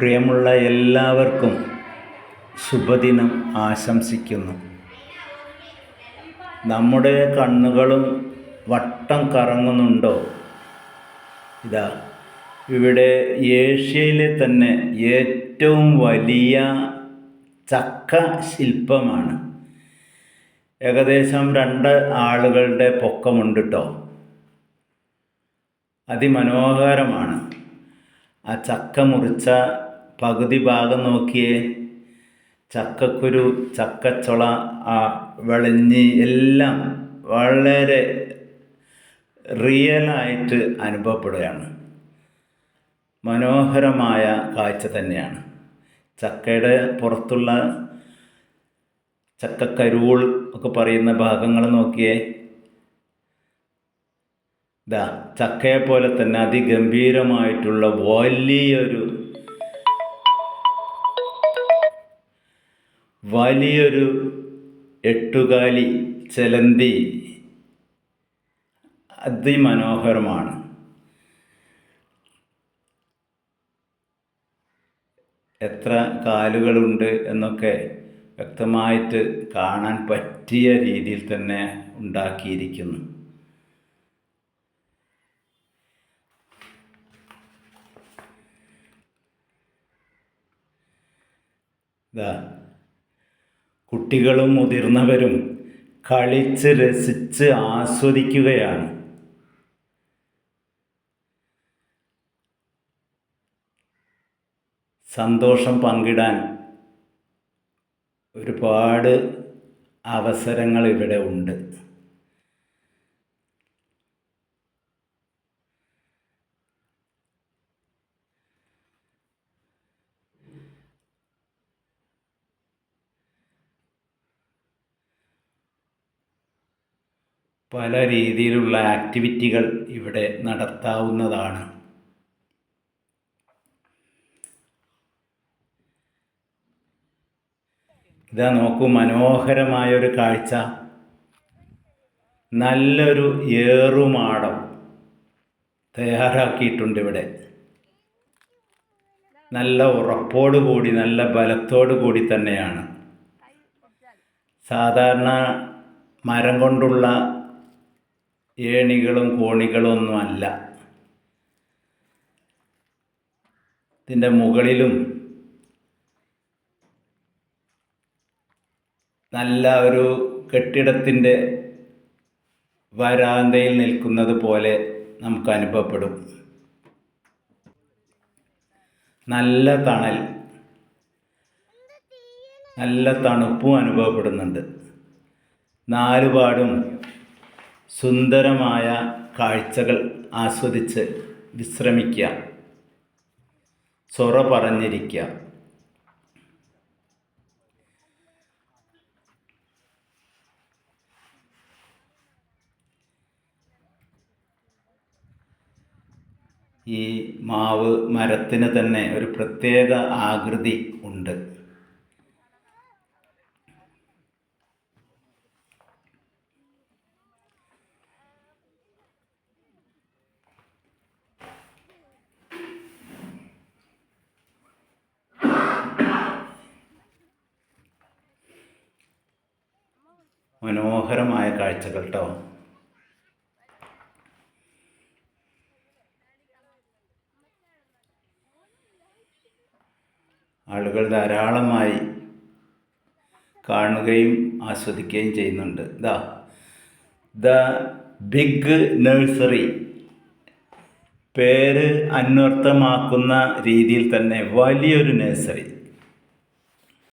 പ്രിയമുള്ള എല്ലാവർക്കും ശുഭദിനം ആശംസിക്കുന്നു. നമ്മുടെ കണ്ണുകളും വട്ടം കറങ്ങുന്നുണ്ടോ? ഇതാ ഇവിടെ ഏഷ്യയിലെ തന്നെ ഏറ്റവും വലിയ ചക്ക ശില്പമാണ്. ഏകദേശം രണ്ട് ആളുകളുടെ പൊക്കമുണ്ട് കേട്ടോ അതിമനോഹരമാണ്. ആ ചക്ക മുറിച്ച പകുതി ഭാഗം നോക്കിയേ. ചക്കക്കുരു ചക്കച്ചുള ആ വിളഞ്ഞ് എല്ലാം വളരെ റിയലായിട്ട് അനുഭവപ്പെടുകയാണ്. മനോഹരമായ കാഴ്ച തന്നെയാണ്. ചക്കയുടെ പുറത്തുള്ള ചക്കക്കരുവൾ ഒക്കെ പറയുന്ന ഭാഗങ്ങൾ നോക്കിയേ. ഇതാ ചക്കയെ പോലെ തന്നെ അതിഗംഭീരമായിട്ടുള്ള വലിയൊരു വലിയൊരു എട്ടുകാലി ചെലന്തി അതിമനോഹരമാണ്. എത്ര കാലുകളുണ്ട് എന്നൊക്കെ വ്യക്തമായിട്ട് കാണാൻ പറ്റിയ രീതിയിൽ തന്നെ ഉണ്ടാക്കിയിരിക്കുന്നു. ഇതാ. കുട്ടികളും മുതിർന്നവരും കളിച്ച് രസിച്ച് ആസ്വദിക്കുകയാണ്. സന്തോഷം പങ്കിടാൻ ഒരുപാട് അവസരങ്ങൾ ഇവിടെ ഉണ്ട്. പല രീതിയിലുള്ള ആക്ടിവിറ്റികൾ ഇവിടെ നടത്താവുന്നതാണ്. ഇതാ നോക്കൂ മനോഹരമായൊരു കാഴ്ച. നല്ലൊരു ഏറുമാടം തയ്യാറാക്കിയിട്ടുണ്ട് ഇവിടെ. നല്ല ഉറപ്പോടു കൂടി നല്ല ബലത്തോടു കൂടി തന്നെയാണ്. സാധാരണ മരം കൊണ്ടുള്ള ഏണികളും കോണികളും ഒന്നും അല്ല. ഇതിന്റെ മുകളിലും നല്ല ഒരു കെട്ടിടത്തിന്റെ വരാന്തയിൽ നിൽക്കുന്നത് പോലെ നമുക്ക് അനുഭവപ്പെടും. നല്ല തണൽ നല്ല തണുപ്പും അനുഭവപ്പെടുന്നുണ്ട്. നാലുപാടും സുന്ദരമായ കാഴ്ചകൾ ആസ്വദിച്ച് വിശ്രമിക്കുക. സൊറ പറഞ്ഞിരിക്കുക. ഈ മാവ് മരത്തിന് തന്നെ ഒരു പ്രത്യേക ആകൃതി ഉണ്ട്. മനോഹരമായ കാഴ്ചകൾ കേട്ടോ ആളുകൾ ധാരാളമായി കാണുകയും ആസ്വദിക്കുകയും ചെയ്യുന്നുണ്ട്. ഇതാ ദ ബിഗ് നഴ്സറി. പേര് അന്വർത്ഥമാക്കുന്ന രീതിയിൽ തന്നെ വലിയൊരു നഴ്സറി.